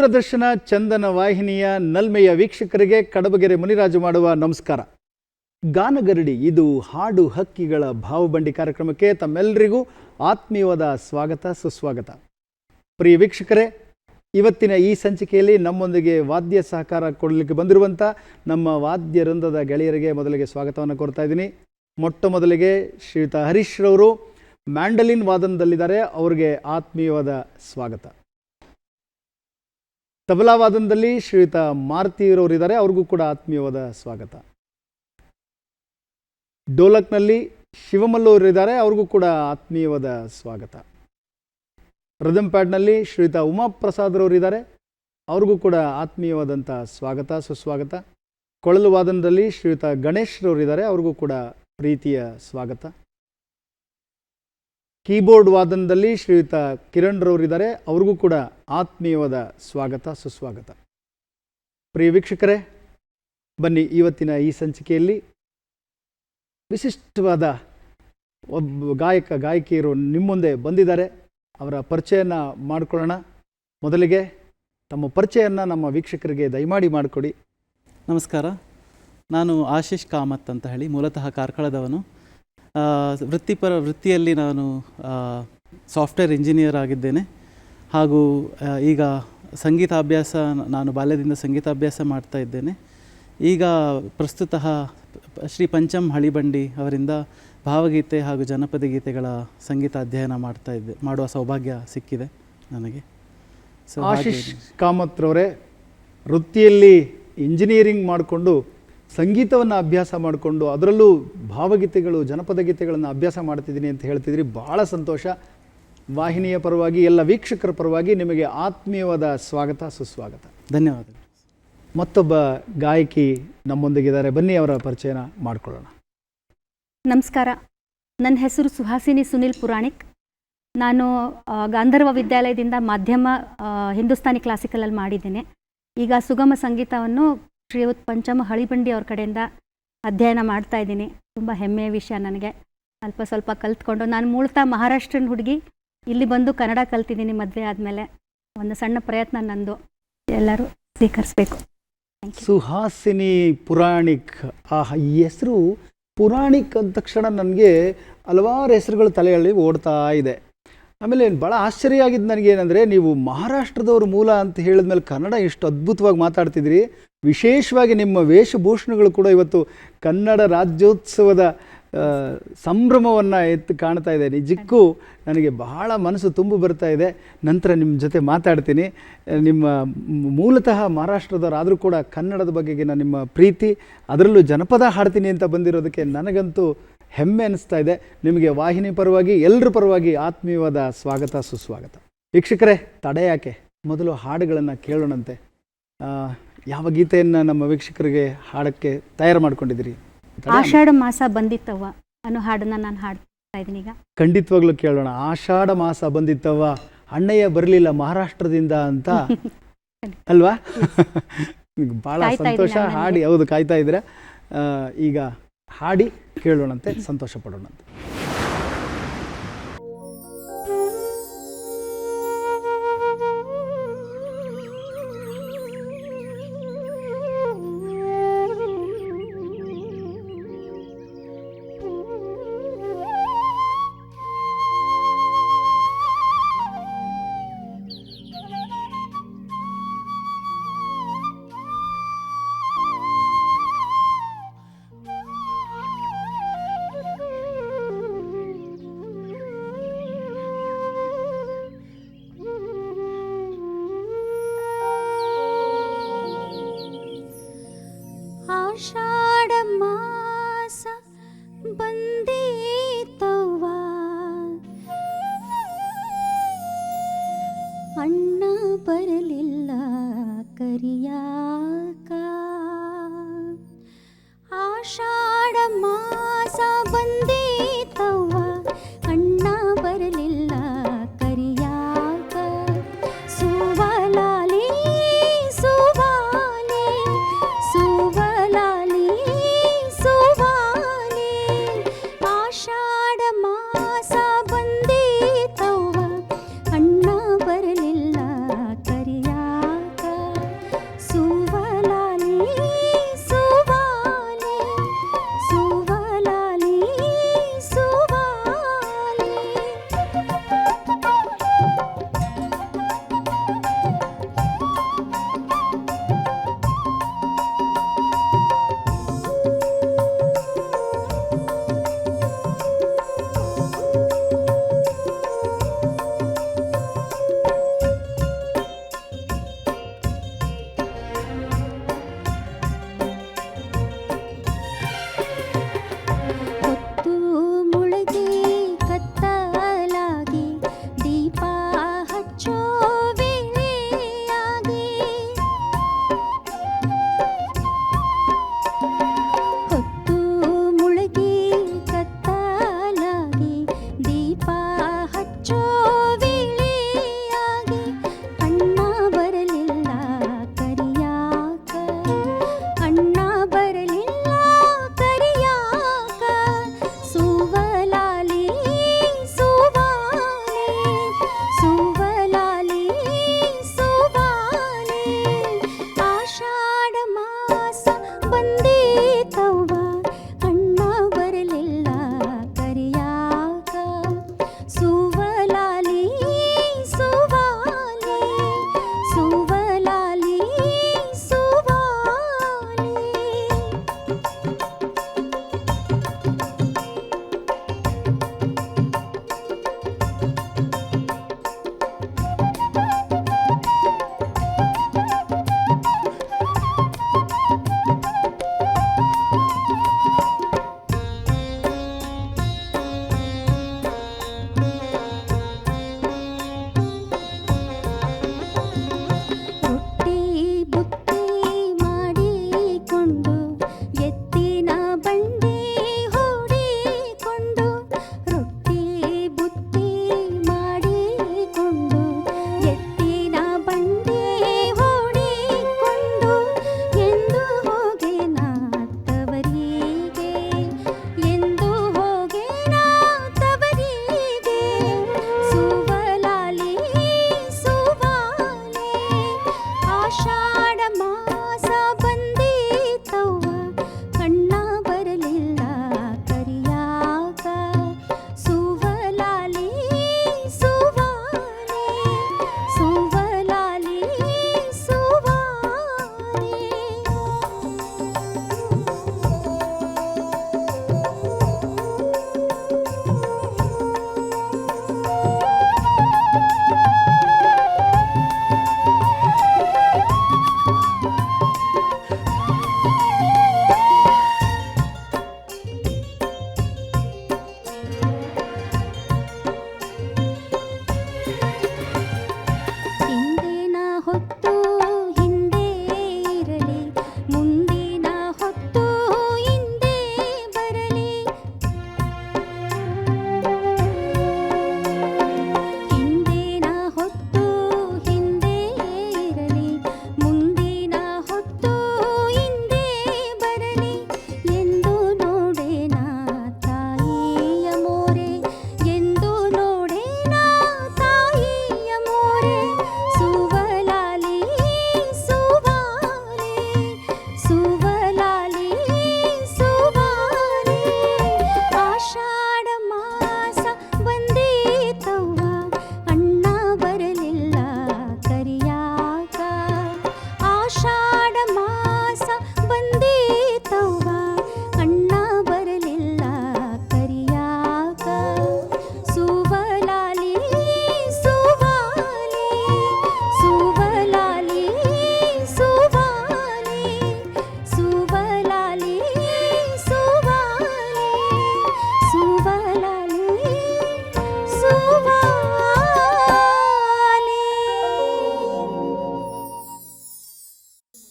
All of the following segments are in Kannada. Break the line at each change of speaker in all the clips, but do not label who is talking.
ದೂರದರ್ಶನ ಚಂದನ ವಾಹಿನಿಯ ನಲ್ಮೆಯ ವೀಕ್ಷಕರಿಗೆ ಕಡಬಗೆರೆ ಮುನಿರಾಜು ಮಾಡುವ ನಮಸ್ಕಾರ. ಗಾನಗರಡಿ, ಇದು ಹಾಡು ಹಕ್ಕಿಗಳ ಭಾವಬಂಡಿ ಕಾರ್ಯಕ್ರಮಕ್ಕೆ ತಮ್ಮೆಲ್ಲರಿಗೂ ಆತ್ಮೀಯವಾದ ಸ್ವಾಗತ, ಸುಸ್ವಾಗತ. ಪ್ರಿಯ ವೀಕ್ಷಕರೇ, ಇವತ್ತಿನ ಈ ಸಂಚಿಕೆಯಲ್ಲಿ ನಮ್ಮೊಂದಿಗೆ ವಾದ್ಯ ಸಹಕಾರ ಕೊಡಲಿಕ್ಕೆ ಬಂದಿರುವಂಥ ನಮ್ಮ ವಾದ್ಯ ವೃಂದದ ಗೆಳೆಯರಿಗೆ ಮೊದಲಿಗೆ ಸ್ವಾಗತವನ್ನು ಕೋರ್ತಾ ಇದ್ದೀನಿ. ಮೊಟ್ಟ ಮೊದಲಿಗೆ ಶ್ರೀಯುತ ಹರೀಶ್ರವರು ಮ್ಯಾಂಡಲಿನ್ ವಾದನದಲ್ಲಿದ್ದಾರೆ, ಅವರಿಗೆ ಆತ್ಮೀಯವಾದ ಸ್ವಾಗತ. ತಬಲಾ ವಾದನದಲ್ಲಿ ಶ್ರೀಯುತ ಇದ್ದಾರೆ. ಅವ್ರಿಗೂ ಕೂಡ ಆತ್ಮೀಯವಾದ ಸ್ವಾಗತ. ಡೋಲಕ್ನಲ್ಲಿ ಶಿವಮಲ್ಲೂರಿದ್ದಾರೆ ಅವ್ರಿಗೂ ಕೂಡ ಆತ್ಮೀಯವಾದ ಸ್ವಾಗತ. ರದಂಪ್ಯಾಡ್ನಲ್ಲಿ ಶ್ರೀಯುತ ಉಮಾಪ್ರಸಾದ್ರವರಿದ್ದಾರೆ ಅವ್ರಿಗೂ ಕೂಡ ಆತ್ಮೀಯವಾದಂಥ ಸ್ವಾಗತ, ಸುಸ್ವಾಗತ. ಕೊಳಲು ವಾದನದಲ್ಲಿ ಶ್ರೀಯುತ ಗಣೇಶ್ರವರು ಇದ್ದಾರೆ. ಅವ್ರಿಗೂ ಕೂಡ ಪ್ರೀತಿಯ ಸ್ವಾಗತ. ಕೀಬೋರ್ಡ್ ವಾದನದಲ್ಲಿ ಶ್ರೀಯುತ ಕಿರಣ್ ರವರು ಇದ್ದಾರೆ ಅವ್ರಿಗೂ ಕೂಡ ಆತ್ಮೀಯವಾದ ಸ್ವಾಗತ, ಸುಸ್ವಾಗತ. ಪ್ರಿಯ ವೀಕ್ಷಕರೇ, ಬನ್ನಿ ಇವತ್ತಿನ ಈ ಸಂಚಿಕೆಯಲ್ಲಿ ವಿಶಿಷ್ಟವಾದ ಒಬ್ಬ ಗಾಯಕ, ಗಾಯಕಿಯರು ನಿಮ್ಮ ಮುಂದೆ ಬಂದಿದ್ದಾರೆ. ಅವರ ಪರಿಚಯನ ಮಾಡಿಕೊಳ್ಳೋಣ. ಮೊದಲಿಗೆ ತಮ್ಮ ಪರಿಚಯನ ನಮ್ಮ ವೀಕ್ಷಕರಿಗೆ ದಯಮಾಡಿ ಮಾಡಿಕೊಡಿ.
ನಮಸ್ಕಾರ. ನಾನು ಆಶೀಶ್ ಕಾಮತ್ ಅಂತ ಹೇಳಿ, ಮೂಲತಃ ಕಾರ್ಕಳದವನು. ವೃತ್ತಿಪರ ವೃತ್ತಿಯಲ್ಲಿ ನಾನು ಸಾಫ್ಟ್ವೇರ್ ಇಂಜಿನಿಯರ್ ಆಗಿದ್ದೇನೆ. ಹಾಗೂ ಈಗ ಸಂಗೀತಾಭ್ಯಾಸ, ನಾನು ಬಾಲ್ಯದಿಂದ ಸಂಗೀತಾಭ್ಯಾಸ ಮಾಡ್ತಾ ಇದ್ದೇನೆ. ಈಗ ಪ್ರಸ್ತುತ ಶ್ರೀ ಪಂಚಮ್ ಹಳಿಬಂಡಿ ಅವರಿಂದ ಭಾವಗೀತೆ ಹಾಗೂ ಜನಪದ ಗೀತೆಗಳ ಸಂಗೀತ ಅಧ್ಯಯನ ಮಾಡ್ತಾ ಇದ್ದೆ. ಮಾಡುವ ಸೌಭಾಗ್ಯ ಸಿಕ್ಕಿದೆ ನನಗೆ. ಸೊ
ಆಶೀಶ್ ಕಾಮತ್ರವರೇ ವೃತ್ತಿಯಲ್ಲಿ ಇಂಜಿನಿಯರಿಂಗ್ ಮಾಡಿಕೊಂಡು ಸಂಗೀತವನ್ನು ಅಭ್ಯಾಸ ಮಾಡಿಕೊಂಡು ಅದರಲ್ಲೂ ಭಾವಗೀತೆಗಳು ಜನಪದ ಗೀತೆಗಳನ್ನು ಅಭ್ಯಾಸ ಮಾಡ್ತಿದ್ದೀನಿ ಅಂತ ಹೇಳ್ತಿದ್ರಿ ಭಾಳ ಸಂತೋಷ. ವಾಹಿನಿಯ ಪರವಾಗಿ ಎಲ್ಲ ವೀಕ್ಷಕರ ಪರವಾಗಿ ನಿಮಗೆ ಆತ್ಮೀಯವಾದ ಸ್ವಾಗತ ಸುಸ್ವಾಗತ.
ಧನ್ಯವಾದ
ಮತ್ತೊಬ್ಬ ಗಾಯಕಿ ನಮ್ಮೊಂದಿಗಿದ್ದಾರೆ. ಬನ್ನಿ ಅವರ ಪರಿಚಯನ ಮಾಡಿಕೊಳ್ಳೋಣ.
ನಮಸ್ಕಾರ. ನನ್ನ ಹೆಸರು ಸುಹಾಸಿನಿ ಸುನಿಲ್ ಪುರಾಣಿಕ್. ನಾನು ಗಾಂಧರ್ವ ವಿದ್ಯಾಲಯದಿಂದ ಮಾಧ್ಯಮ ಹಿಂದೂಸ್ತಾನಿ ಕ್ಲಾಸಿಕಲಲ್ಲಿ ಮಾಡಿದ್ದೇನೆ. ಈಗ ಸುಗಮ ಸಂಗೀತವನ್ನು ಶ್ರೀಯುತ್ ಪಂಚಮ ಹಳಿಬಂಡಿ ಅವ್ರ ಕಡೆಯಿಂದ ಅಧ್ಯಯನ ಮಾಡ್ತಾ ಇದ್ದೀನಿ. ತುಂಬ ಹೆಮ್ಮೆಯ ವಿಷಯ ನನಗೆ. ಅಲ್ಪ ಸ್ವಲ್ಪ ಕಲ್ತ್ಕೊಂಡು ನಾನು ಮೂಲತಃ ಮಹಾರಾಷ್ಟ್ರನ ಹುಡುಗಿ, ಇಲ್ಲಿ ಬಂದು ಕನ್ನಡ ಕಲ್ತಿದ್ದೀನಿ ಮದುವೆ ಆದಮೇಲೆ. ಒಂದು ಸಣ್ಣ ಪ್ರಯತ್ನ ನಂದು. ಎಲ್ಲರೂ ಸ್ವೀಕರಿಸಬೇಕು.
ಸುಹಾಸಿನಿ ಪುರಾಣಿಕ್, ಆ ಹೆಸರು ಪುರಾಣಿಕ್ ಅಂದ ತಕ್ಷಣ ನನಗೆ ಹಲವಾರು ಹೆಸರುಗಳು ತಲೆಯಲ್ಲಿ ಓಡ್ತಾ ಇದೆ. ಆಮೇಲೆ ಭಾಳ ಆಶ್ಚರ್ಯ ಆಗಿದ್ದು ನನಗೇನಂದರೆ, ನೀವು ಮಹಾರಾಷ್ಟ್ರದವ್ರ ಮೂಲ ಅಂತ ಹೇಳಿದ್ಮೇಲೆ ಕನ್ನಡ ಎಷ್ಟು ಅದ್ಭುತವಾಗಿ ಮಾತಾಡ್ತಿದ್ರಿ. ವಿಶೇಷವಾಗಿ ನಿಮ್ಮ ವೇಷಭೂಷಣಗಳು ಕೂಡ ಇವತ್ತು ಕನ್ನಡ ರಾಜ್ಯೋತ್ಸವದ ಸಂಭ್ರಮವನ್ನು ಎತ್ತು ಕಾಣ್ತಾ ಇದೆ. ನಿಜಕ್ಕೂ ನನಗೆ ಬಹಳ ಮನಸ್ಸು ತುಂಬು ಬರ್ತಾ ಇದೆ. ನಂತರ ನಿಮ್ಮ ಜೊತೆ ಮಾತಾಡ್ತೀನಿ. ನಿಮ್ಮ ಮೂಲತಃ ಮಹಾರಾಷ್ಟ್ರದವರಾದರೂ ಕೂಡ ಕನ್ನಡದ ಬಗೆಗಿನ ನಿಮ್ಮ ಪ್ರೀತಿ, ಅದರಲ್ಲೂ ಜನಪದ ಹಾಡ್ತೀನಿ ಅಂತ ಬಂದಿರೋದಕ್ಕೆ ನನಗಂತೂ ಹೆಮ್ಮೆ ಅನಿಸ್ತಾ ಇದೆ. ನಿಮಗೆ ವಾಹಿನಿ ಪರವಾಗಿ ಎಲ್ಲರ ಪರವಾಗಿ ಆತ್ಮೀಯವಾದ ಸ್ವಾಗತ ಸುಸ್ವಾಗತ. ವೀಕ್ಷಕರೇ ತಡೆ ಯಾಕೆ? ಮೊದಲು ಹಾಡುಗಳನ್ನು ಕೇಳೋಣಂತೆ. ಆ, ಯಾವ ಗೀತೆಯನ್ನು ನಮ್ಮ ವೀಕ್ಷಕರಿಗೆ ಹಾಡಕ್ಕೆ ತಯಾರು ಮಾಡ್ಕೊಂಡಿದ್ದೀರಿ? ತಡೆ
ಆಷಾಢ ಮಾಸ ಬಂದಿತ್ತವ್ವ. ಅನ್ನೋ ಹಾಡನ್ನ ನಾನು ಹಾಡ್ತಾ ಇದ್ದೀನಿ ಈಗ.
ಖಂಡಿತವಾಗ್ಲೂ ಕೇಳೋಣ. ಆಷಾಢ ಮಾಸ ಬಂದಿತ್ತವ್ವ. ಅಣ್ಣಯ್ಯ ಬರಲಿಲ್ಲ ಮಹಾರಾಷ್ಟ್ರದಿಂದ ಅಂತ. ಅಲ್ವಾ? ಬಹಳ ಸಂತೋಷ. ಹಾಡಿ ಹೌದು ಕಾಯ್ತಾ ಇದ್ರೆ ಆ, ಈಗ ಹಾಡಿ ಕೇಳೋಣಂತೆ ಸಂತೋಷ ಪಡೋಣಂತೆ.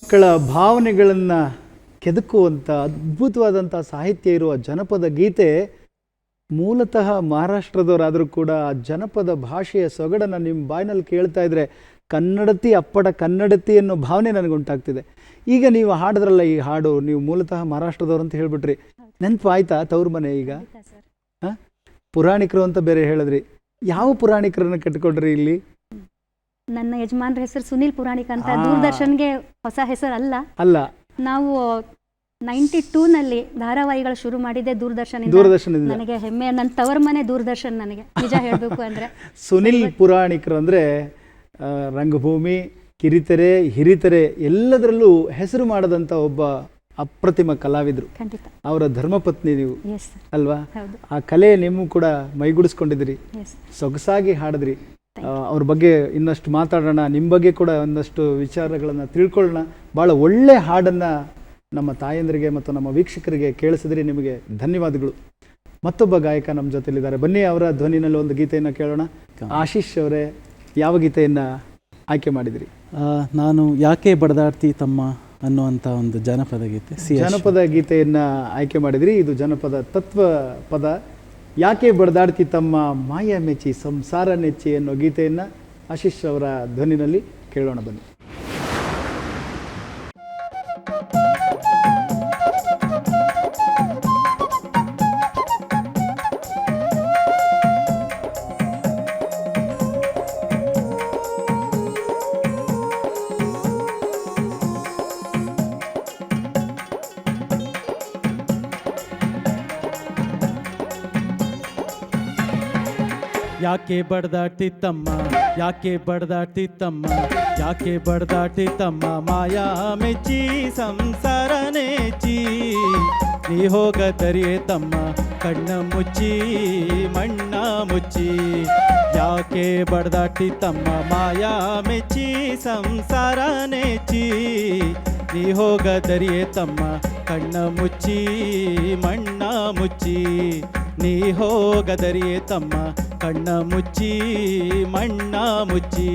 ಮಕ್ಕಳ ಭಾವನೆಗಳನ್ನು ಕೆದಕುವಂಥ ಅದ್ಭುತವಾದಂಥ ಸಾಹಿತ್ಯ ಇರುವ ಜನಪದ ಗೀತೆ ಮೂಲತಃ ಮಹಾರಾಷ್ಟ್ರದವರಾದರೂ ಕೂಡ ಆ ಜನಪದ ಭಾಷೆಯ ಸೊಗಡನ್ನು ನಿಮ್ಮ ಬಾಯಿನಲ್ಲಿ ಕೇಳ್ತಾ ಇದ್ರೆ ಕನ್ನಡತಿ ಅಪ್ಪಡ ಕನ್ನಡತಿ ಅನ್ನೋ ಭಾವನೆ ನನಗುಂಟಾಗ್ತಿದೆ. ಈಗ ನೀವು ಹಾಡಿದ್ರಲ್ಲ ಈ ಹಾಡು ನೀವು ಮೂಲತಃ ಮಹಾರಾಷ್ಟ್ರದವ್ರು ಅಂತ ಹೇಳ್ಬಿಟ್ರಿ. ನೆನಪು ಆಯ್ತಾ ತವ್ರ ಮನೆ ಈಗ? ಹಾಂ? ಪುರಾಣಿಕರು ಅಂತ ಬೇರೆ ಹೇಳಿದ್ರಿ. ಯಾವ ಪುರಾಣಿಕರನ್ನು ಕಟ್ಕೊಂಡ್ರಿ ಇಲ್ಲಿ?
ನನ್ನ ಯಜಮಾನ್ರ ಹೆಸರು ಸುನಿಲ್ ಪುರಾಣಿಕ್ ಅಂತ. ದೂರದರ್ಶನ್ಗೆ ಹೊಸ ಹೆಸರು ಅಲ್ಲ.
ಅಲ್ಲ.
ನಾವು ನೈಂಟಿ ಟೂನಲ್ಲಿ ಧಾರಾವಾಹಿಗಳು ಶುರು ಮಾಡಿದ್ದೆ ದೂರದರ್ಶನ
ದೂರದರ್ಶನದಿಂದ.
ನನಗೆ ಹೆಮ್ಮೆ ನನ್ನ ತವರ ಮನೆ ದೂರದರ್ಶನ್ ನನಗೆ. ನಿಜ ಹೇಳಬೇಕು ಅಂದ್ರೆ.
ಸುನಿಲ್ ಪುರಾಣಿಕರು ಅಂದ್ರೆ ರಂಗಭೂಮಿ ಕಿರಿತೆರೆ ಹಿರಿತೆರೆ ಎಲ್ಲದರಲ್ಲೂ ಹೆಸರು ಮಾಡದಂತ ಒಬ್ಬ ಅಪ್ರತಿಮ ಕಲಾವಿದರು. ಅವರ ಧರ್ಮಪತ್ನಿ ನೀವು. ಅಲ್ವಾ? ಆ ಕಲೆ ನಿಮ್ಮ ಕೂಡ
ಮೈಗೂಡಿಸ್ಕೊಂಡಿದ್ರಿ
ಸೊಗಸಾಗಿ ಹಾಡಿದ್ರಿ. ಅವ್ರ ಬಗ್ಗೆ ಇನ್ನಷ್ಟು ಮಾತಾಡೋಣ ನಿಮ್ಮ ಬಗ್ಗೆ ಕೂಡ ಒಂದಷ್ಟು ವಿಚಾರಗಳನ್ನು ತಿಳ್ಕೊಳ್ಳೋಣ. ಭಾಳ ಒಳ್ಳೆ ಹಾಡನ್ನು ನಮ್ಮ ತಾಯಂದರಿಗೆ ಮತ್ತು ನಮ್ಮ ವೀಕ್ಷಕರಿಗೆ ಕೇಳಿಸಿದ್ರಿ ನಿಮಗೆ ಧನ್ಯವಾದಗಳು. ಮತ್ತೊಬ್ಬ ಗಾಯಕ ನಮ್ಮ ಜೊತೆಲಿದ್ದಾರೆ. ಬನ್ನಿ ಅವರ ಧ್ವನಿನಲ್ಲಿ ಒಂದು ಗೀತೆಯನ್ನು ಕೇಳೋಣ. ಆಶೀಶ್ ಅವರೇ ಯಾವ ಗೀತೆಯನ್ನು ಆಯ್ಕೆ ಮಾಡಿದಿರಿ?
ನಾನು ಯಾಕೆ ಬಡದಾಡ್ತಿ ತಮ್ಮ ಅನ್ನುವಂಥ ಒಂದು ಜನಪದ ಗೀತೆ
ಜನಪದ ಗೀತೆಯನ್ನು ಆಯ್ಕೆ ಮಾಡಿದ್ರಿ. ಇದು ಜನಪದ ತತ್ವ ಪದ. ಯಾಕೆ ಬಡದಾಡ್ತಿ ತಮ್ಮ ಮಾಯ ಮೆಚ್ಚಿ ಸಂಸಾರ ನೆಚ್ಚಿ ಅನ್ನೋ ಗೀತೆಯನ್ನು ಆಶೀಶ್ ಅವರ ಧ್ವನಿನಲ್ಲಿ ಕೇಳೋಣ ಬನ್ನಿ.
ಯಾಕೆ ಬಡ್ದಾಟಿ ತಮ್ಮ ಯಾಕೆ ಬಡ್ದಾಟಿ ತಮ್ಮ ಯಾಕೆ ಬಡ್ದಾಟಿ ತಮ್ಮ ಮಾಯಾ ಮೆಚ್ಚಿ ಸಂಸಾರ ನೆಚ್ಚಿ ನೀ ಹೋಗ ತರಿಯೇ ತಮ್ಮ ಕಣ್ಣ ಮುಚ್ಚಿ ಮಣ್ಣ ಮುಚ್ಚಿ ಯಾಕೆ ಬಡ್ದಾಟಿ ತಮ್ಮ ಮಾಯಾ ಮೆಚ್ಚಿ ಸಂಸಾರ ನೆಚ್ಚಿ ನೀ ಹೋಗದರಿಯೇ ತಮ್ಮ ಕಣ್ಣ ಮುಚ್ಚಿ ಮಣ್ಣ ಮುಚ್ಚಿ. ನೀ ಹೋಗದರಿಯೇ ತಮ್ಮ ಕಣ್ಣ ಮುಚ್ಚಿ ಮಣ್ಣ ಮುಚ್ಚಿ.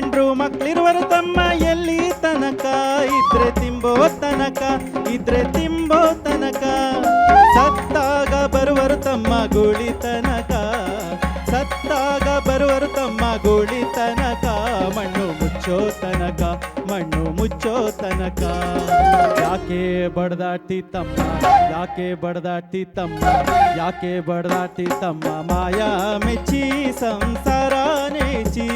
ಹೆಂಡ್ರು ಮಕ್ಳಿರುವರು ತಮ್ಮ ಎಲ್ಲಿ ತನಕ? ಇದ್ರೆ ತಿಂಬೋ ತನಕ, ಇದ್ರೆ ತಿಂಬೋ ತನಕ. ಸತ್ತಾಗ ಬರುವರು ತಮ್ಮ ಗುಳಿ ತನಕ. ಸತ್ತಾಗ ಬರುವರು ತಮ್ಮ ಗುಳಿ ತನಕ. ಮಣ್ಣು ಮುಚ್ಚೋ ತನಕ, ಮಣ್ಣು ಮುಚ್ಚೋ ತನಕ. ಯಾಕೆ ಬಡದಾಟಿ ತಮ್ಮ, ಯಾಕೆ ಬಡದಾಟಿ ತಮ್ಮ, ಯಾಕೆ ಬಡದಾಟಿ ತಮ್ಮ? ಮಾಯಾ ಮೆಚ್ಚಿ, ಸಂಸಾರ ನೆಚ್ಚಿ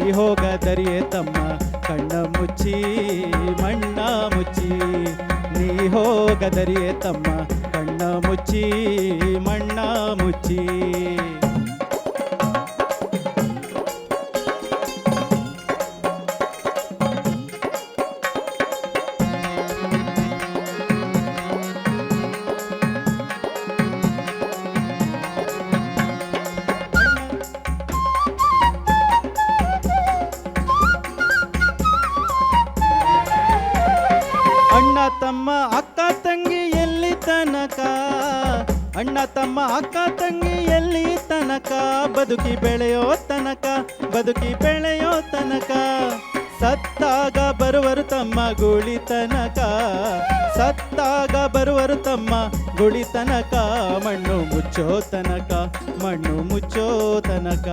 ನೀ ಹೋಗದರಿಯೇ ತಮ್ಮ ಕಣ್ಣ ಮುಚ್ಚಿ ಮಣ್ಣ ಮುಚ್ಚಿ. ನೀ ಹೋಗದರಿಯೇ ತಮ್ಮ ಕಣ್ಣ ಮುಚ್ಚಿ ಮಣ್ಣ ಮುಚ್ಚಿ. ಬದುಕಿ ಬೆಳೆಯೋ ತನಕ, ಬದುಕಿ ಬೆಳೆಯೋ ತನಕ. ಸತ್ತಾಗ ಬರುವರು ತಮ್ಮ ಗುಳಿ ತನಕ ಸತ್ತಾಗ ಬರುವರು ತಮ್ಮ ಗುಳಿ ತನಕ ಮಣ್ಣು ಮುಚ್ಚೋ ತನಕ, ಮಣ್ಣು ಮುಚ್ಚೋ ತನಕ.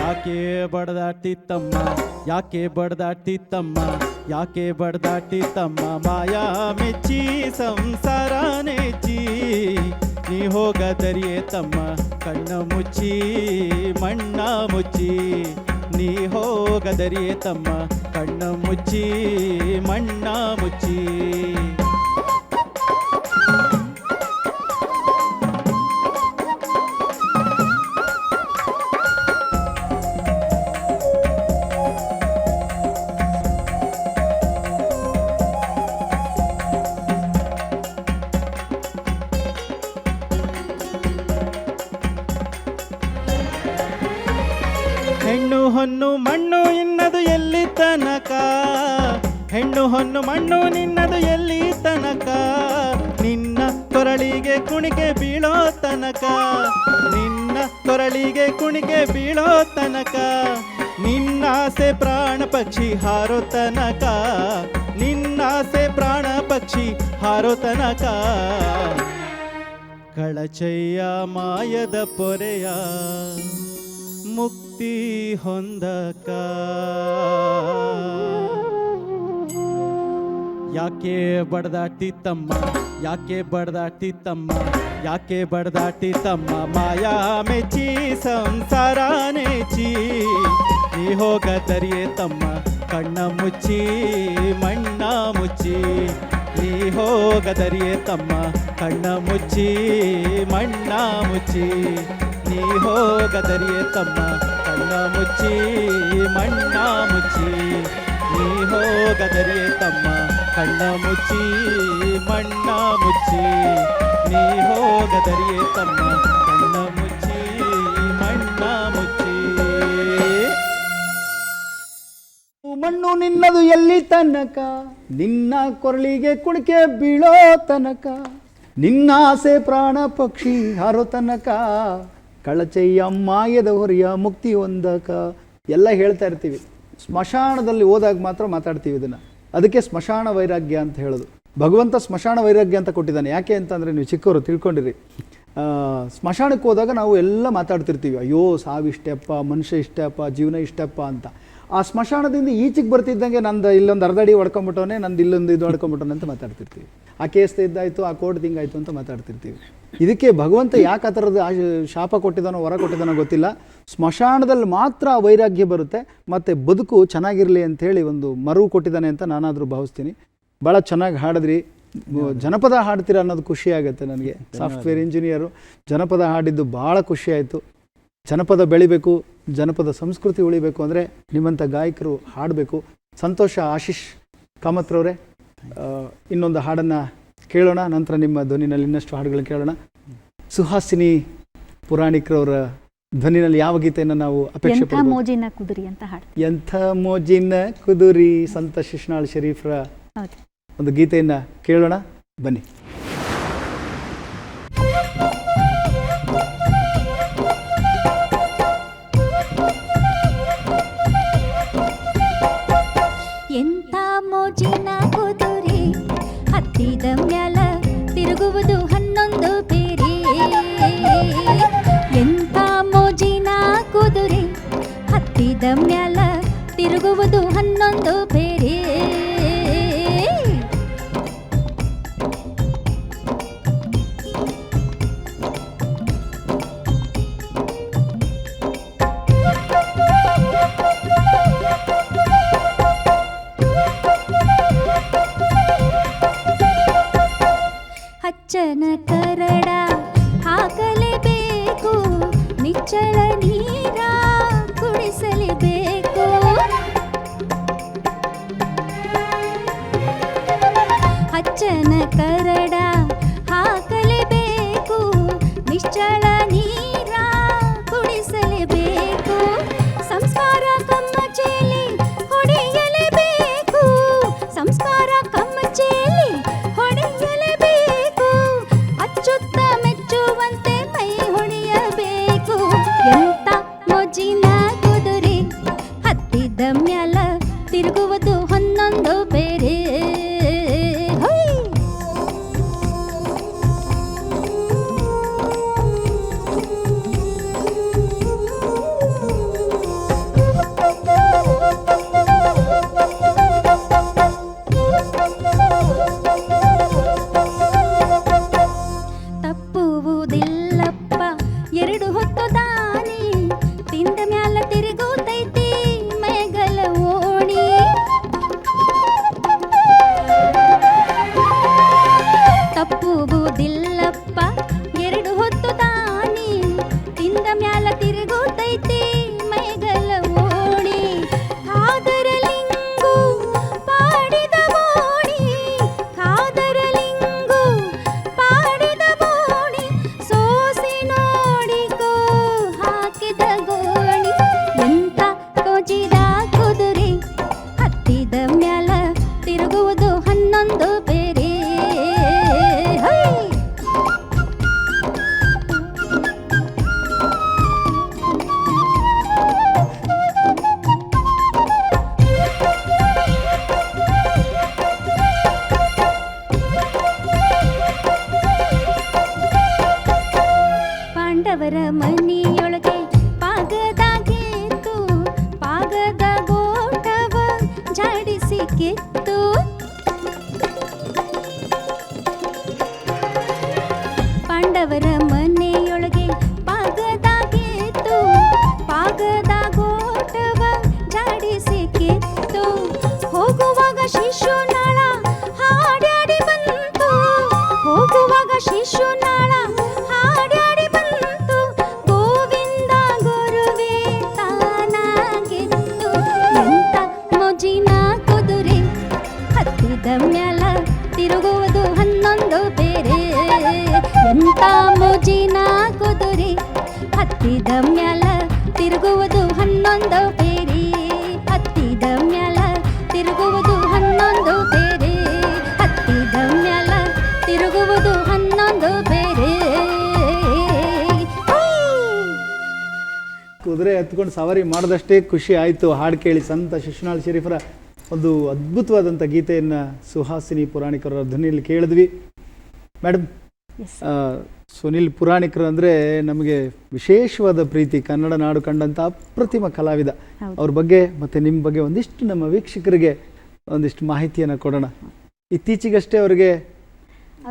ಯಾಕೆ ಬಡದಾಟಿ ತಮ್ಮ ಯಾಕೆ ಬಡದಾಟಿ ತಮ್ಮ ಯಾಕೆ ಬಡದಾಟಿ ತಮ್ಮ ಮಾಯಾ ಮೆಚ್ಚಿ, ಸಂಸಾರ ನೆಚ್ಚಿ. ನೀ ಹೋಗದರಿಯೇ ತಮ್ಮ ಕಣ್ಣ ಮುಚ್ಚಿ ಮಣ್ಣ ಮುಚ್ಚಿ. ನೀ ಹೋಗದರಿಯೇ ತಮ್ಮ ಕಣ್ಣ ಮುಚ್ಚಿ ಮಣ್ಣ ಮುಚ್ಚಿ. ಮಣ್ಣು ನಿನ್ನದು ಎಲ್ಲಿ ತನಕ? ನಿನ್ನ ಕೊರಳಿಗೆ ಕುಣಿಕೆ ಬೀಳೋ ತನಕ. ನಿನ್ನ ಕೊರಳಿಗೆ ಕುಣಿಕೆ ಬೀಳೋ ತನಕ. ನಿನ್ನಾಸೆ ಪ್ರಾಣ ಪಕ್ಷಿ ಹಾರೋ ತನಕ. ನಿನ್ನಾಸೆ ಪ್ರಾಣ ಪಕ್ಷಿ ಹಾರೋ ತನಕ. ಕಳಚಯ್ಯ ಮಾಯದ ಪೊರೆಯ ಮುಕ್ತಿ ಹೊಂದಕ. ಯಾಕೆ ಬಡದಾಟಿ ತಮ್ಮ, ಯಾಕೆ ಬಡದಾಟಿ ತಮ್ಮ, ಯಾಕೆ ಬಡದಾಟಿ ತಮ್ಮ? ಮಾಯಾ ಮೆಚ್ಚಿ, ಸಂಸಾರ ನೆಚ್ಚಿ, ನೀ ಹೋಗ ತರಿಯೇ ತಮ್ಮ, ಕಣ್ಣ ಮುಚ್ಚಿ, ಮಣ್ಣ ಮುಚ್ಚಿ, ನೀ ಹೋಗದರಿಯೇ ತಮ್ಮ, ಕಣ್ಣ ಮುಚ್ಚಿ, ಮಣ್ಣ ಮುಚ್ಚಿ, ನೀ ಹೋಗದರಿಯೇ ತಮ್ಮ, ಕಣ್ಣ ಮುಚ್ಚಿ, ಮಣ್ಣ ಮುಚ್ಚಿ, ನೀ ಹೋಗದರಿಯೇ ತಮ್ಮ. ಕಣ್ಣ ಮುಚ್ಚಿ, ಮಣ್ಣ ಮುಚ್ಚಿ, ನೀ ಹೋಗದರಿಯೇ ತಮ್ಮ ಕಣ್ಣ ಮುಚ್ಚಿ, ಮಣ್ಣ ಮುಚ್ಚಿ.
ಮಣ್ಣು ನಿನ್ನದು ಎಲ್ಲಿ ತನಕ? ನಿನ್ನ ಕೊರಳಿಗೆ ಕುಣಿಕೆ ಬೀಳೋ ತನಕ? ನಿನ್ನ ಆಸೆ ಪ್ರಾಣ ಪಕ್ಷಿ ಹಾರೋ ತನಕ? ಕಳಚಯ್ಯ ಮಾಯದ ಹೊರೆಯ ಮುಕ್ತಿ ಹೊಂದಕ? ಎಲ್ಲ ಹೇಳ್ತಾ ಇರ್ತೀವಿ. ಸ್ಮಶಾನದಲ್ಲಿ ಹೋದಾಗ ಮಾತ್ರ ಮಾತಾಡ್ತೀವಿ ಇದನ್ನು. ಅದಕ್ಕೆ ಸ್ಮಶಾನ ವೈರಾಗ್ಯ ಅಂತ ಹೇಳೋದು. ಭಗವಂತ ಸ್ಮಶಾನ ವೈರಾಗ್ಯ ಅಂತ ಕೊಟ್ಟಿದ್ದಾನೆ. ಯಾಕೆ ಅಂತಂದರೆ ನೀವು ಚಿಕ್ಕವರು ತಿಳ್ಕೊಂಡಿರಿ. ಸ್ಮಶಾನಕ್ಕೆ ಹೋದಾಗ ನಾವು ಎಲ್ಲ ಮಾತಾಡ್ತಿರ್ತೀವಿ. ಅಯ್ಯೋ ಸಾವಿಷ್ಟೆಪ್ಪ ಮನುಷ್ಯ ಇಷ್ಟಪ್ಪ, ಜೀವನ ಇಷ್ಟಪ್ಪ ಅಂತ. ಆ ಸ್ಮಶಾನದಿಂದ ಈಚೆಗೆ ಬರ್ತಿದ್ದಂಗೆ ನಂದು ಇಲ್ಲೊಂದು ಅರ್ಧ ಅಡಿ ಹೊಡ್ಕೊಂಬಿಟ್ಟವನೇ, ನಂದು ಇಲ್ಲೊಂದು ಇದು ಹೊಡ್ಕೊಂಬಿಟ್ಟವನೇ ಅಂತ ಮಾತಾಡ್ತಿರ್ತೀವಿ. ಆ ಕೇಸ್ ಇದ್ದಾಯಿತು, ಆ ಕೋರ್ಟ್ ತಿಂಗಾಯಿತು ಅಂತ ಮಾತಾಡ್ತಿರ್ತೀವಿ. ಇದಕ್ಕೆ ಭಗವಂತ ಯಾಕೆ ಆ ಥರದ ಶಾಪ ಕೊಟ್ಟಿದ್ದಾನೋ ವರ ಕೊಟ್ಟಿದ್ದಾನೋ ಗೊತ್ತಿಲ್ಲ. ಸ್ಮಶಾನದಲ್ಲಿ ಮಾತ್ರ ವೈರಾಗ್ಯ ಬರುತ್ತೆ ಮತ್ತು ಬದುಕು ಚೆನ್ನಾಗಿರಲಿ ಅಂಥೇಳಿ ಒಂದು ಮರುವು ಕೊಟ್ಟಿದ್ದಾನೆ ಅಂತ ನಾನಾದರೂ ಭಾವಿಸ್ತೀನಿ. ಭಾಳ ಚೆನ್ನಾಗಿ ಹಾಡಿದ್ರಿ. ಜನಪದ ಹಾಡ್ತೀರ ಅನ್ನೋದು ಖುಷಿ ಆಗುತ್ತೆ ನನಗೆ. ಸಾಫ್ಟ್ವೇರ್ ಇಂಜಿನಿಯರು ಜನಪದ ಹಾಡಿದ್ದು ಭಾಳ ಖುಷಿ ಆಯಿತು. ಜನಪದ ಬೆಳಿಬೇಕು ಜನಪದ ಸಂಸ್ಕೃತಿ ಉಳಿಬೇಕು ಅಂದರೆ ನಿಮ್ಮಂಥ ಗಾಯಕರು ಹಾಡಬೇಕು. ಸಂತೋಷ ಆಶೀಶ್ ಕಾಮತ್ರವರೇ ಇನ್ನೊಂದು ಹಾಡನ್ನು ಕೇಳೋಣ ನಂತರ ನಿಮ್ಮ ಧ್ವನಿನಲ್ಲಿ ಇನ್ನಷ್ಟು ಹಾಡುಗಳು ಕೇಳೋಣ. ಸುಹಾಸಿನಿ ಪುರಾಣಿಕರವರ ಧ್ವನಿನಲ್ಲಿ ಯಾವ ಗೀತೆಯನ್ನು ನಾವು ಅಪೇಕ್ಷೆ?
ಮೋಜಿನ ಕುದುರಿ ಅಂತ ಹಾಡು
ಎಂಥ ಮೋಜಿನ ಕುದುರಿ ಸಂತ ಶಿಶ್ನಾಳ್ ಶರೀಫ್ರ. ಒಂದು ಗೀತೆಯನ್ನು ಕೇಳೋಣ ಬನ್ನಿ.
ತಿರುಗುವುದು ಹನ್ನೊಂದು ಬೇರೆ ಎಂಥ ಮೋಜಿನ ಕುದುರೆ ಹತ್ತಿದ ಮ್ಯಾಲ ತಿರುಗುವುದು ಹನ್ನೊಂದು ಬೇರೆ கலவர மணி ಕುದುರೆ
ಹತ್ಕೊಂಡು ಸವಾರಿ ಮಾಡಿದಷ್ಟೇ ಖುಷಿ ಆಯಿತು. ಹಾಡು ಕೇಳಿ ಸಂತ ಶಿಶುನಾಳ್ ಶರೀಫರ ಒಂದು ಅದ್ಭುತವಾದಂಥ ಗೀತೆಯನ್ನು ಸುಹಾಸಿನಿ ಪುರಾಣಿಕರ ಧ್ವನಿಯಲ್ಲಿ ಕೇಳಿದ್ವಿ. ಮೇಡಮ್ ಸುನಿಲ್ ಪುರಾಣಿಕರು ಅಂದರೆ ನಮಗೆ ವಿಶೇಷವಾದ ಪ್ರೀತಿ. ಕನ್ನಡ ನಾಡು ಕಂಡಂಥ ಅಪ್ರತಿಮ ಕಲಾವಿದ. ಅವ್ರ ಬಗ್ಗೆ ಮತ್ತು ನಿಮ್ಮ ಬಗ್ಗೆ ಒಂದಿಷ್ಟು ನಮ್ಮ ವೀಕ್ಷಕರಿಗೆ ಒಂದಿಷ್ಟು ಮಾಹಿತಿಯನ್ನು ಕೊಡೋಣ. ಇತ್ತೀಚೆಗಷ್ಟೇ ಅವರಿಗೆ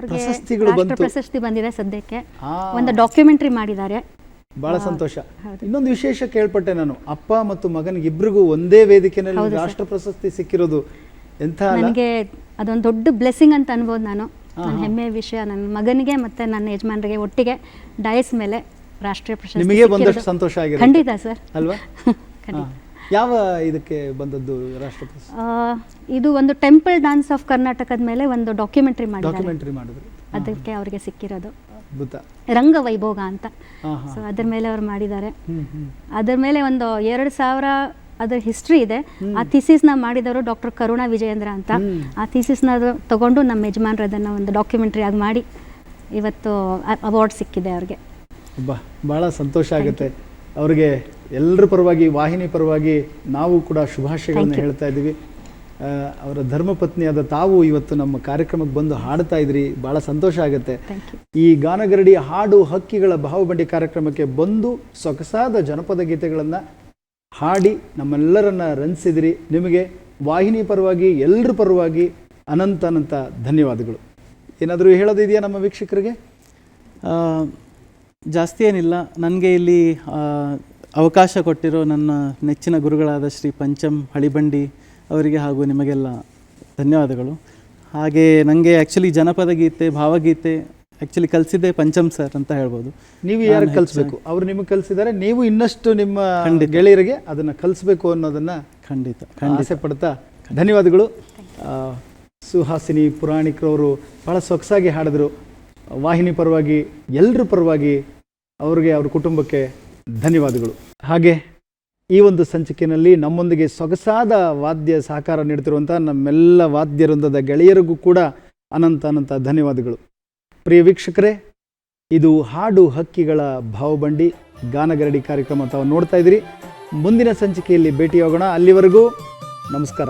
ಪ್ರಶಸ್ತಿಗಳು.
ಪ್ರಶಸ್ತಿ ಬಂದಿದೆ ಸದ್ಯಕ್ಕೆ. ಒಂದು ಡಾಕ್ಯುಮೆಂಟ್ರಿ ಮಾಡಿದ್ದಾರೆ.
ಬಹಳ ಸಂತೋಷ. ಇನ್ನೊಂದು ವಿಶೇಷ ಕೇಳ್ಪಟ್ಟೆ ನಾನು ಅಪ್ಪ ಮತ್ತು ಮಗನಿಗೆ ಇಬ್ರಿಗೂ ಒಂದೇ ವೇದಿಕೆಯಲ್ಲಿ
ಹೌದು
ರಾಷ್ಟ್ರ ಪ್ರಶಸ್ತಿ ಸಿಕ್ಕಿರೋದು ಎಂತ
ನನಗೆ ಅದೊಂದು ದೊಡ್ಡ ಬ್ಲೆಸ್ಸಿಂಗ್ ಅಂತ ಅನ್ಬೋದು ನಾನು. ನನ್ನ ಹೆಮ್ಮೆಯ ವಿಷಯ ನನ್ನ ಮಗನಿಗೆ ಮತ್ತೆ ನನ್ನ ಯಜಮಾನರಿಗೆ ಒಟ್ಟಿಗೆ ಡಯಸ್ ಮೇಲೆ ರಾಷ್ಟ್ರೀಯ ಪ್ರಶಸ್ತಿ
ನಿಮಗೆ. ಒಂದಷ್ಟು ಸಂತೋಷ ಆಗಿದೆ
ಖಂಡಿತ ಸರ್.
ಅಲ್ವಾ?
ಖಂಡಿತ.
ಯಾವ ಇದಕ್ಕೆ ಬಂದದ್ದು ರಾಷ್ಟ್ರ ಪ್ರಶಸ್ತಿ?
ಇದು ಒಂದು ಟೆಂಪಲ್ ಡಾನ್ಸ್ ಆಫ್ ಕರ್ನಾಟಕದ ಮೇಲೆ ಒಂದು ಡಾಕ್ಯುಮೆಂಟರಿ ಮಾಡಿದ್ದಾರೆ.
ಡಾಕ್ಯುಮೆಂಟರಿ ಮಾಡಿದ್ರು.
ಅದಕ್ಕೆ ಅವರಿಗೆ ಸಿಕ್ಕಿರೋದು.
ಅದ್ಭುತ.
ರಂಗ ವೈಭೋಗ ಅಂತ. ಸೊ ಅದ್ರ ಮೇಲೆ ಅವ್ರು ಮಾಡಿದ್ದಾರೆ. ಅದ್ರ ಮೇಲೆ ಒಂದು ಎರಡು ಸಾವಿರ ಅದ್ರ ಹಿಸ್ಟ್ರಿ ಇದೆ. ಆ ಥೀಸಿಸ್ನ ಮಾಡಿದವರು ಡಾಕ್ಟರ್ ಕರುಣಾ ವಿಜಯೇಂದ್ರ ಅಂತ.
ಆ
ಆ ನ ತಗೊಂಡು ನಮ್ಮ ಯಜಮಾನ್ರು ಅದನ್ನ ಒಂದು ಡಾಕ್ಯುಮೆಂಟ್ರಿ ಆಗಿ ಮಾಡಿ ಇವತ್ತು ಅವಾರ್ಡ್ ಸಿಕ್ಕಿದೆ ಅವ್ರಿಗೆ.
ಬಹಳ ಭಾಳ ಸಂತೋಷ ಆಗುತ್ತೆ. ಅವ್ರಿಗೆ ಎಲ್ಲರ ಪರವಾಗಿ ವಾಹಿನಿ ಪರವಾಗಿ ನಾವು ಕೂಡ ಶುಭಾಶಯಗಳನ್ನು ಹೇಳ್ತಾ ಇದ್ದೀವಿ. ಅವರ ಧರ್ಮಪತ್ನಿಯಾದ ತಾವು ಇವತ್ತು ನಮ್ಮ ಕಾರ್ಯಕ್ರಮಕ್ಕೆ ಬಂದು ಹಾಡ್ತಾ ಇದ್ರಿ. ಭಾಳ ಸಂತೋಷ ಆಗುತ್ತೆ.
ಥ್ಯಾಂಕ್ ಯು
ಈ ಗಾನಗರಡಿ ಹಾಡು ಹಕ್ಕಿಗಳ ಭಾವಬಂಡಿ ಕಾರ್ಯಕ್ರಮಕ್ಕೆ ಬಂದು ಸೊಗಸಾದ ಜನಪದ ಗೀತೆಗಳನ್ನು ಹಾಡಿ ನಮ್ಮೆಲ್ಲರನ್ನ ರಂಜಿಸಿದಿರಿ ನಿಮಗೆ ವಾಹಿನಿ ಪರವಾಗಿ ಎಲ್ಲರ ಪರವಾಗಿ ಅನಂತ ಅನಂತ ಧನ್ಯವಾದಗಳು. ಏನಾದರೂ ಹೇಳೋದಿದೆಯಾ ನಮ್ಮ ವೀಕ್ಷಕರಿಗೆ?
ಆ, ಜಾಸ್ತಿ ಏನಿಲ್ಲ. ನನಗೆ ಇಲ್ಲಿ ಅವಕಾಶ ಕೊಟ್ಟಿರೋ ನನ್ನ ನೆಚ್ಚಿನ ಗುರುಗಳಾದ ಶ್ರೀ ಪಂಚಮ್ ಹಳಿಬಂಡಿ ಅವರಿಗೆ ಹಾಗೂ ನಿಮಗೆಲ್ಲ ಧನ್ಯವಾದಗಳು. ಹಾಗೆ ನನಗೆ ಆ್ಯಕ್ಚುಲಿ ಜನಪದ ಗೀತೆ ಭಾವಗೀತೆ ಆ್ಯಕ್ಚುಲಿ ಕಲಿಸಿದ್ದೆ ಪಂಚಮ್ ಸರ್ ಅಂತ ಹೇಳ್ಬೋದು.
ನೀವು
ಯಾರು
ಕಲಿಸ್ಬೇಕು? ಅವ್ರು ನಿಮಗೆ ಕಲಿಸಿದ್ದಾರೆ ನೀವು ಇನ್ನಷ್ಟು ನಿಮ್ಮ. ಗೆಳೆಯರಿಗೆ ಅದನ್ನು ಕಲಿಸ್ಬೇಕು ಅನ್ನೋದನ್ನ
ಖಂಡಿತ ಖಂಡಿತ.
ಆಸೆ ಪಡ್ತಾ ಧನ್ಯವಾದಗಳು. ಆ, ಸುಹಾಸಿನಿ ಪುರಾಣಿಕರವರು ಭಾಳ ಸೊಗಸಾಗಿ ಹಾಡಿದ್ರು. ವಾಹಿನಿ ಪರವಾಗಿ ಎಲ್ಲರ ಪರವಾಗಿ ಅವ್ರಿಗೆ ಅವ್ರ ಕುಟುಂಬಕ್ಕೆ ಧನ್ಯವಾದಗಳು. ಹಾಗೆ ಈ ಒಂದು ಸಂಚಿಕೆಯಲ್ಲಿ ನಮ್ಮೊಂದಿಗೆ ಸೊಗಸಾದ ವಾದ್ಯ ಸಹಕಾರ ನೀಡುತ್ತಿರುವಂಥ ನಮ್ಮೆಲ್ಲ ವಾದ್ಯ ವೃಂದದ ಗೆಳೆಯರಿಗೂ ಕೂಡ ಅನಂತ ಅನಂತ ಧನ್ಯವಾದಗಳು. ಪ್ರಿಯ ವೀಕ್ಷಕರೇ, ಇದು ಹಾಡು ಹಕ್ಕಿಗಳ ಭಾವಬಂಡಿ ಗಾನಗರಡಿ ಕಾರ್ಯಕ್ರಮ ತಾವು ನೋಡ್ತಾ ಇದ್ದೀರಿ. ಮುಂದಿನ ಸಂಚಿಕೆಯಲ್ಲಿ ಭೇಟಿಯಾಗೋಣ. ಅಲ್ಲಿವರೆಗೂ ನಮಸ್ಕಾರ.